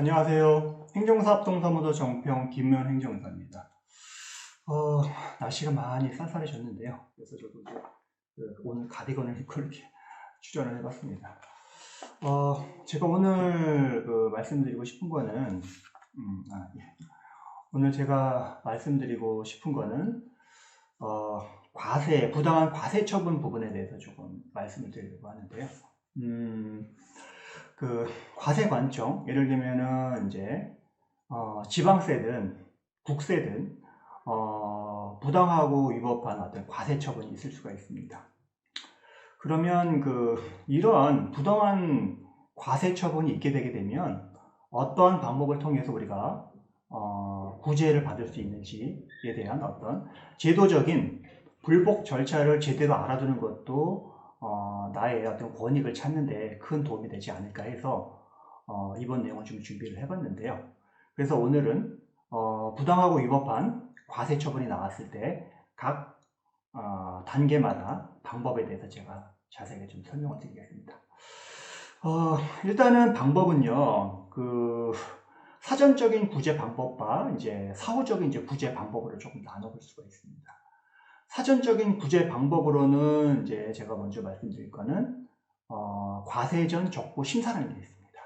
안녕하세요. 행정사업동사무소 정평 김면 행정사입니다. 어, 날씨가 많이 쌀쌀해졌는데요. 그래서 저도 그 오늘 가디건을 입고 이렇게 출연을 해봤습니다. 어, 제가 오늘 그 말씀드리고 싶은 거는, 음, 아, 예. 오늘 제가 말씀드리고 싶은 거는, 어, 과세, 부당한 과세 처분 부분에 대해서 조금 말씀을 드리려고 하는데요. 음, 그 과세 관청 예를 들면은 이제 어, 지방세든 국세든 어, 부당하고 위법한 어떤 과세 처분이 있을 수가 있습니다. 그러면 그 이러한 부당한 과세 처분이 있게 되게 되면 어떠한 방법을 통해서 우리가 어, 구제를 받을 수 있는지에 대한 어떤 제도적인 불복 절차를 제대로 알아두는 것도 어, 나의 어떤 권익을 찾는데 큰 도움이 되지 않을까 해서 어, 이번 내용을 좀 준비를 해봤는데요. 그래서 오늘은 어, 부당하고 위법한 과세 처분이 나왔을 때각 어, 단계마다 방법에 대해서 제가 자세하게 좀 설명을 드리겠습니다. 어, 일단은 방법은요, 그 사전적인 구제 방법과 이제 사후적인 이제 구제 방법으로 조금 나눠볼 수가 있습니다. 사전적인 구제 방법으로는 이제 제가 먼저 말씀드릴 거는 어, 과세전 적고 심사라는 게 있습니다.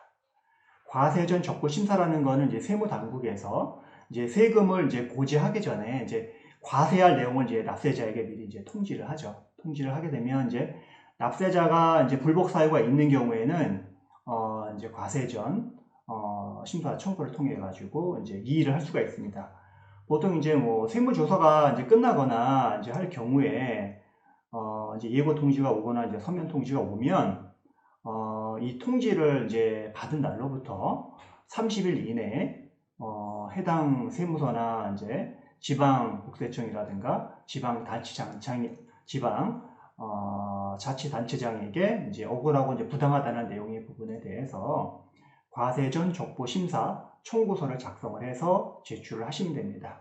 과세전 적고 심사라는 거는 이제 세무 당국에서 이제 세금을 이제 고지하기 전에 이제 과세할 내용을 이제 납세자에게 미리 이제 통지를 하죠. 통지를 하게 되면 이제 납세자가 이제 불복 사유가 있는 경우에는 어, 이제 과세전 어, 심사 청구를 통해 가지고 이제 이의를 할 수가 있습니다. 보통 이제 뭐 세무조사가 이제 끝나거나 이제 할 경우에 어 이제 예고 통지가 오거나 이제 서면 통지가 오면 어 이 통지를 이제 받은 날로부터 30일 이내에 어 해당 세무서나 이제 지방 국세청이라든가 지방 단체장 지방 어 자치단체장에게 이제 억울하고 이제 부당하다는 내용의 부분에 대해서 과세전 족보 심사 청구서를 작성을 해서 제출을 하시면 됩니다.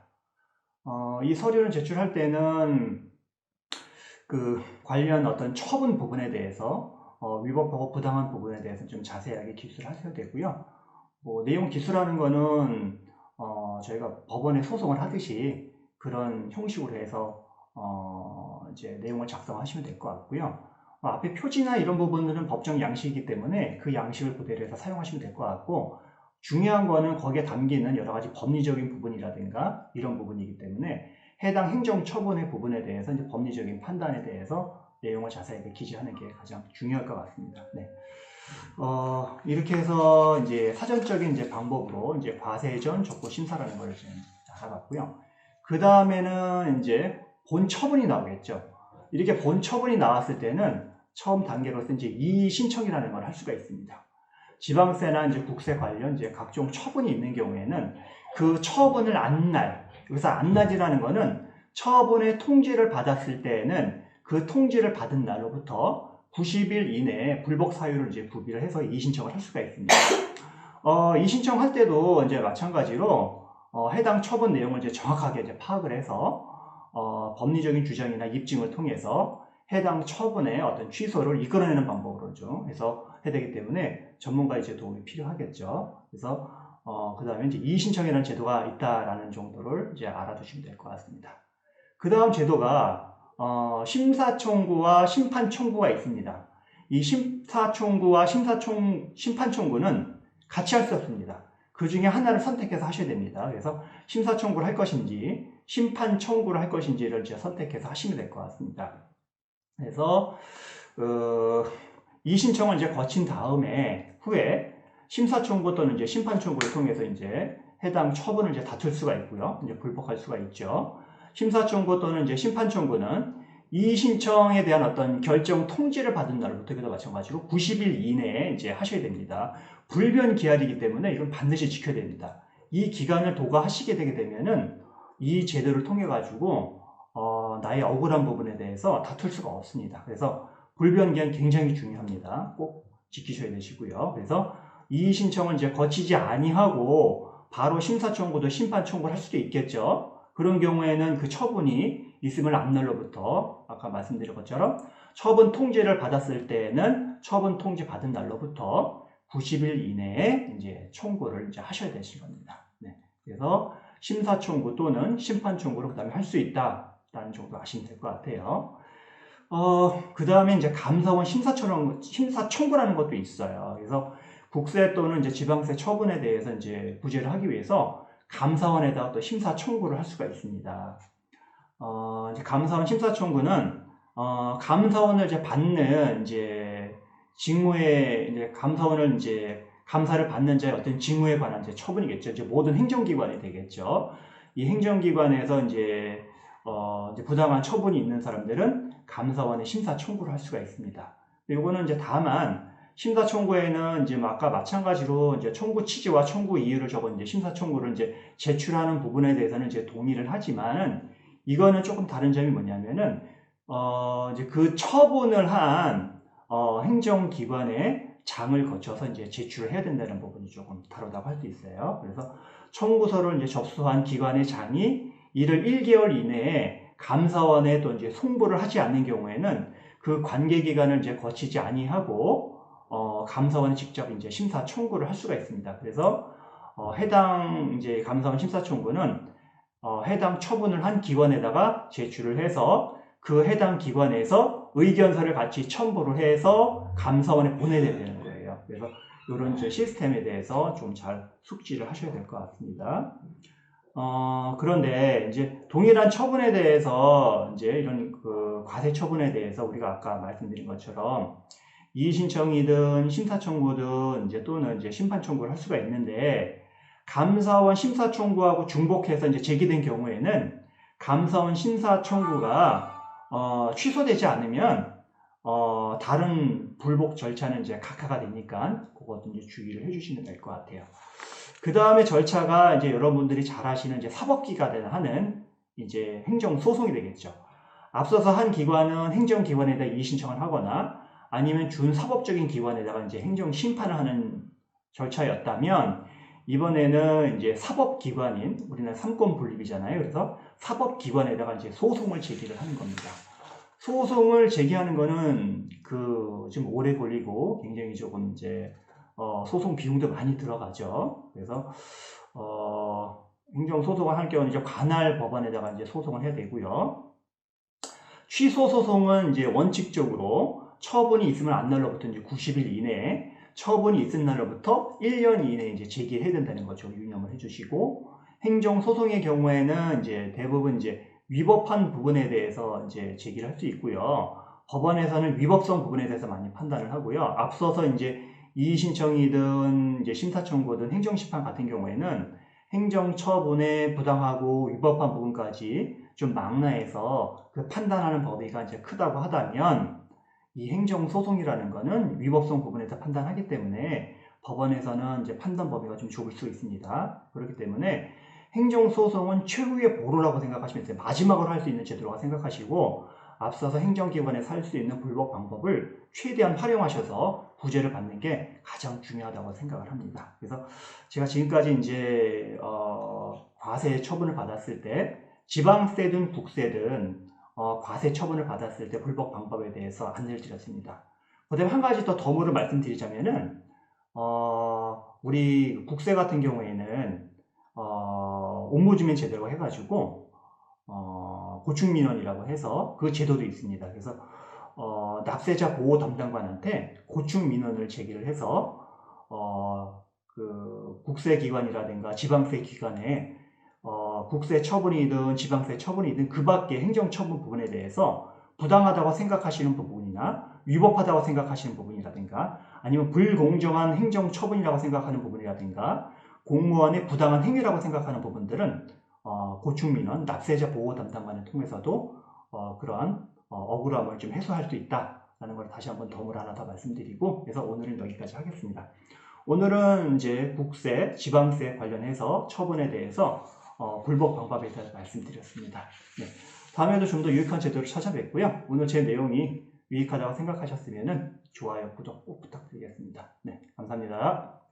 어, 이 서류를 제출할 때는 그 관련 어떤 처분 부분에 대해서 어, 위법하고 부당한 부분에 대해서 좀 자세하게 기술을 하셔야 되고요. 뭐 내용 기술하는 거는 어, 저희가 법원에 소송을 하듯이 그런 형식으로 해서 어, 이제 내용을 작성하시면 될 것 같고요. 어, 앞에 표지나 이런 부분들은 법정 양식이기 때문에 그 양식을 그대로 해서 사용하시면 될 것 같고 중요한 거는 거기에 담기는 여러 가지 법리적인 부분이라든가 이런 부분이기 때문에 해당 행정 처분의 부분에 대해서 이제 법리적인 판단에 대해서 내용을 자세하게 기재하는 게 가장 중요할 것 같습니다. 네. 어, 이렇게 해서 이제 사전적인 이제 방법으로 이제 과세전 적고 심사라는 걸 이제 알아봤고요. 그 다음에는 이제 본 처분이 나오겠죠. 이렇게 본 처분이 나왔을 때는 처음 단계로서 이제 이의 신청이라는 걸 할 수가 있습니다. 지방세나 이제 국세 관련 이제 각종 처분이 있는 경우에는 그 처분을 안날, 여기서 안날이라는 거는 처분의 통지를 받았을 때에는 그 통지를 받은 날로부터 90일 이내에 불복 사유를 이제 구비를 해서 이의 신청을 할 수가 있습니다. 어, 이 신청 할 때도 이제 마찬가지로 어, 해당 처분 내용을 이제 정확하게 이제 파악을 해서 어, 법리적인 주장이나 입증을 통해서 해당 처분의 어떤 취소를 이끌어내는 방법으로죠. 해서 해야 되기 때문에 전문가의 제 도움이 필요하겠죠. 그래서 어, 그 다음에 이제 이의신청이라는 제도가 있다라는 정도를 이제 알아두시면 될 것 같습니다. 그 다음 제도가 어, 심사청구와 심판청구가 있습니다. 이 심사청구와 심사청, 심판청구는 같이 할 수 없습니다. 그 중에 하나를 선택해서 하셔야 됩니다. 그래서 심사청구를 할 것인지 심판청구를 할 것인지를 이제 선택해서 하시면 될 것 같습니다. 그래서 어, 이 신청을 이제 거친 다음에 후에 심사 청구 또는 이제 심판 청구를 통해서 이제 해당 처분을 이제 다툴 수가 있고요. 이제 불복할 수가 있죠. 심사 청구 또는 이제 심판 청구는 이 신청에 대한 어떤 결정 통지를 받은 날부터 마찬가지로 90일 이내에 이제 하셔야 됩니다. 불변 기한이기 때문에 이건 반드시 지켜야 됩니다. 이 기간을 도과하시게 되게 되면은 이 제도를 통해 가지고 어, 나의 억울한 부분에 대해서 다툴 수가 없습니다. 그래서 불변기한 굉장히 중요합니다. 꼭 지키셔야 되시고요. 그래서 이 신청을 이제 거치지 아니하고 바로 심사 청구도 심판 청구를 할 수도 있겠죠. 그런 경우에는 그 처분이 있음을 앞날로부터 아까 말씀드린 것처럼 처분 통지를 받았을 때는 처분 통지 받은 날로부터 90일 이내에 이제 청구를 이제 하셔야 되실 겁니다. 네. 그래서 심사 청구 또는 심판 청구를 그다음에 할 수 있다 라는 정도 아시면 될 것 같아요. 어, 그 다음에 이제 감사원 심사처럼 심사 청구라는 것도 있어요. 그래서 국세 또는 이제 지방세 처분에 대해서 이제 구제를 하기 위해서 감사원에다가 또 심사 청구를 할 수가 있습니다. 어, 이제 감사원 심사 청구는 어, 감사원을 이제 받는 이제 직무에 이제 감사원을 이제 감사를 받는 자의 어떤 직무에 관한 이제 처분이겠죠. 이제 모든 행정기관이 되겠죠. 이 행정기관에서 이제 어, 부당한 처분이 있는 사람들은 감사원에 심사 청구를 할 수가 있습니다. 이거는 이제 다만 심사 청구에는 이제 뭐 아까 마찬가지로 이제 청구 취지와 청구 이유를 적은 이제 심사 청구를 이제 제출하는 부분에 대해서는 이제 동의를 하지만 이거는 조금 다른 점이 뭐냐면은 어 이제 그 처분을 한 어, 행정기관의 장을 거쳐서 이제 제출을 해야 된다는 부분이 조금 다르다고 할 수 있어요. 그래서 청구서를 이제 접수한 기관의 장이 이를 1개월 이내에 감사원에 또 이제 송부를 하지 않는 경우에는 그 관계 기간을 이제 거치지 아니하고 어, 감사원에 직접 이제 심사 청구를 할 수가 있습니다. 그래서 어, 해당 이제 감사원 심사 청구는 어, 해당 처분을 한 기관에다가 제출을 해서 그 해당 기관에서 의견서를 같이 첨부를 해서 감사원에 보내야 되는 거예요. 그래서 이런 시스템에 대해서 좀 잘 숙지를 하셔야 될 것 같습니다. 어, 그런데 이제 동일한 처분에 대해서 이제 이런 그 과세 처분에 대해서 우리가 아까 말씀드린 것처럼 이의 신청이든 심사 청구든 이제 또는 이제 심판 청구를 할 수가 있는데 감사원 심사 청구하고 중복해서 이제 제기된 경우에는 감사원 심사 청구가 어, 취소되지 않으면 어, 다른 불복 절차는 이제 각하가 되니까 그것도 이제 주의를 해주시면 될 것 같아요. 그 다음에 절차가 이제 여러분들이 잘 아시는 이제 사법기관에 하는 이제 행정소송이 되겠죠. 앞서서 한 기관은 행정기관에다 이의 신청을 하거나 아니면 준사법적인 기관에다가 이제 행정심판을 하는 절차였다면 이번에는 이제 사법기관인 우리나라 삼권 분립이잖아요. 그래서 사법기관에다가 이제 소송을 제기를 하는 겁니다. 소송을 제기하는 거는 그 좀 오래 걸리고 굉장히 조금 이제 어, 소송 비용도 많이 들어가죠. 그래서 어, 행정 소송을 할 경우는 이제 관할 법원에다가 이제 소송을 해야 되고요. 취소 소송은 이제 원칙적으로 처분이 있으면 안 날로부터 이제 90일 이내에 처분이 있은 날로부터 1년 이내에 이제 제기해야 된다는 거죠. 유념을 해주시고 행정 소송의 경우에는 이제 대부분 이제 위법한 부분에 대해서 이제 제기를 할 수 있고요. 법원에서는 위법성 부분에 대해서 많이 판단을 하고요. 앞서서 이제 이의 신청이든 이제 심사 청구든 행정 심판 같은 경우에는 행정 처분에 부당하고 위법한 부분까지 좀 망라해서 그 판단하는 범위가 이제 크다고 하다면 이 행정 소송이라는 거는 위법성 부분에서 판단하기 때문에 법원에서는 이제 판단 범위가 좀 좁을 수 있습니다. 그렇기 때문에 행정 소송은 최후의 보루라고 생각하시면 돼요. 마지막으로 할 수 있는 제도라고 생각하시고 앞서서 행정기관에서 할수 있는 불법 방법을 최대한 활용하셔서 구제를 받는 게 가장 중요하다고 생각을 합니다. 그래서 제가 지금까지 이제 어, 과세 처분을 받았을 때 지방세든 국세든 어, 과세 처분을 받았을 때 불법 방법에 대해서 안내를 드렸습니다. 그다음에 한 가지 더 덤으로 말씀드리자면은 어, 우리 국세 같은 경우에는 어, 옴부즈맨 제도라고 해가지고 어, 고충민원이라고 해서 그 제도도 있습니다. 그래서 어, 납세자 보호 담당관한테 고충 민원을 제기를 해서 어, 그 국세기관이라든가 지방세 기관에 어, 국세 처분이든 지방세 처분이든 그 밖에 행정처분 부분에 대해서 부당하다고 생각하시는 부분이나 위법하다고 생각하시는 부분이라든가 아니면 불공정한 행정처분이라고 생각하는 부분이라든가 공무원의 부당한 행위라고 생각하는 부분들은 어, 고충민원, 납세자 보호 담당관을 통해서도 어, 그러한 어, 억울함을 좀 해소할 수 있다라는 걸 다시 한번 덤을 하나 더 말씀드리고 그래서 오늘은 여기까지 하겠습니다. 오늘은 이제 국세, 지방세 관련해서 처분에 대해서 어, 불법 방법에 대해서 말씀드렸습니다. 네. 다음에도 좀 더 유익한 제도를 찾아뵙고요. 오늘 제 내용이 유익하다고 생각하셨으면 좋아요, 구독 꼭 부탁드리겠습니다. 네, 감사합니다.